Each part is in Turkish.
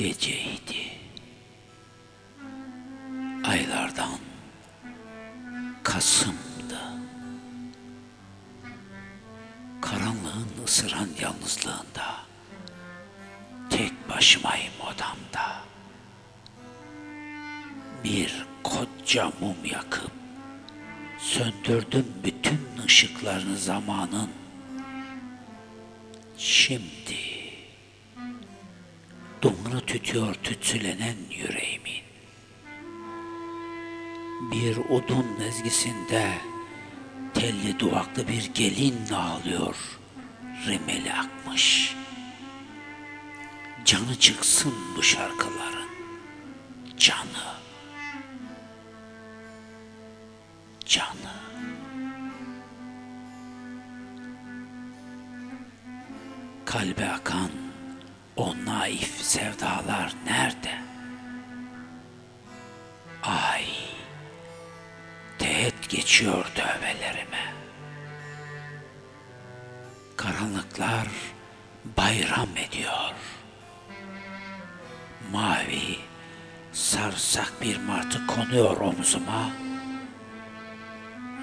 geceydi. Aylardan Kasım'dı. Karanlığın ısıran yalnızlığında tek başımayım odamda. Bir koca mum yakıp söndürdüm bütün ışıklarını zamanın. Şimdi tütüyor tütsülenen yüreğimin. Bir odun ezgisinde telli duvaklı bir gelin ağlıyor, remeli akmış. Canı çıksın bu şarkıların, canı, canı. Kalbe akan o naif sevdalar nerede? Ay, teğet geçiyor tövbelerime. Karanlıklar bayram ediyor. Mavi, sarsak bir martı konuyor omzuma.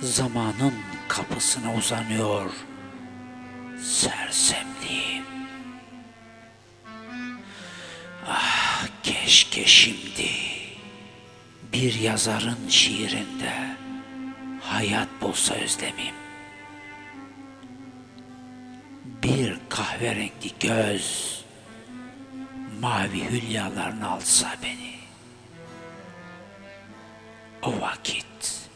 Zamanın kapısına uzanıyor sersemliğim. Keşke şimdi bir yazarın şiirinde hayat bulsa özlemim. Bir kahverengi göz mavi hülyalarını alsa beni. O vakit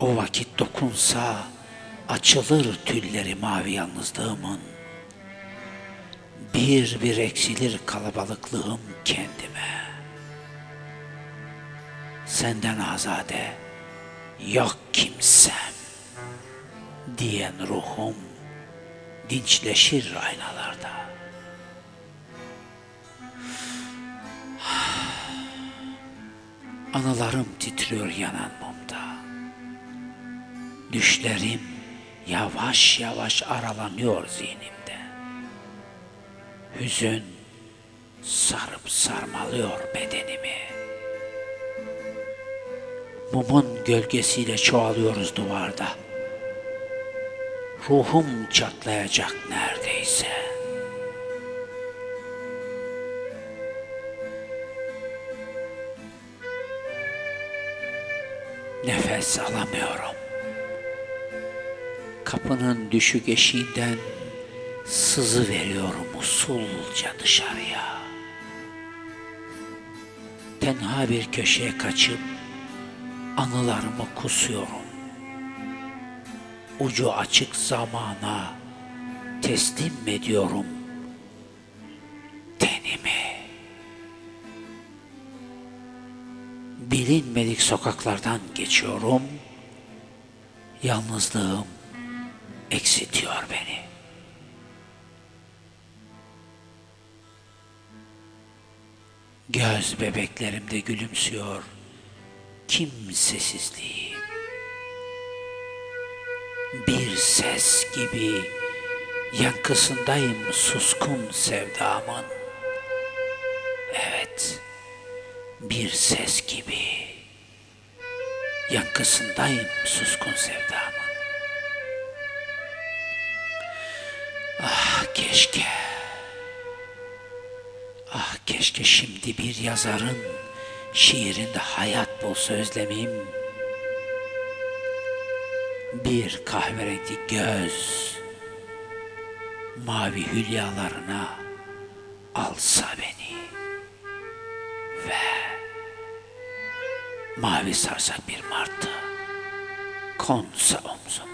o vakit dokunsa açılır tülleri mavi yalnızlığımın. Bir bir eksilir kalabalıklığım kendime. Senden azade yok kimsem diyen ruhum dinçleşir aynalarda. Anılarım titriyor yanan mumda. Düşlerim yavaş yavaş aralanıyor zihnimde. Hüzün sarıp sarmalıyor bedenimi. Mumun gölgesiyle çoğalıyoruz duvarda. Ruhum çatlayacak neredeyse. Nefes alamıyorum. Kapının düşük eşiğinden sızı veriyorum usulca dışarıya. Tenha bir köşeye kaçıp anılarımı kusuyorum. Ucu açık zamana teslim ediyorum tenimi. Bilinmedik sokaklardan geçiyorum. Yalnızlığım eksitiyor beni. Göz bebeklerimde gülümsüyor kimsesizliğim. Bir ses gibi yankısındayım suskun sevdamın. Evet, bir ses gibi yankısındayım suskun sevdamın. Ah keşke, ah keşke şimdi bir yazarın şiirinde hayat bulsa özlemim. Bir kahverengi göz, mavi hülyalarına alsa beni ve mavi sarsak bir martı konsa omzuma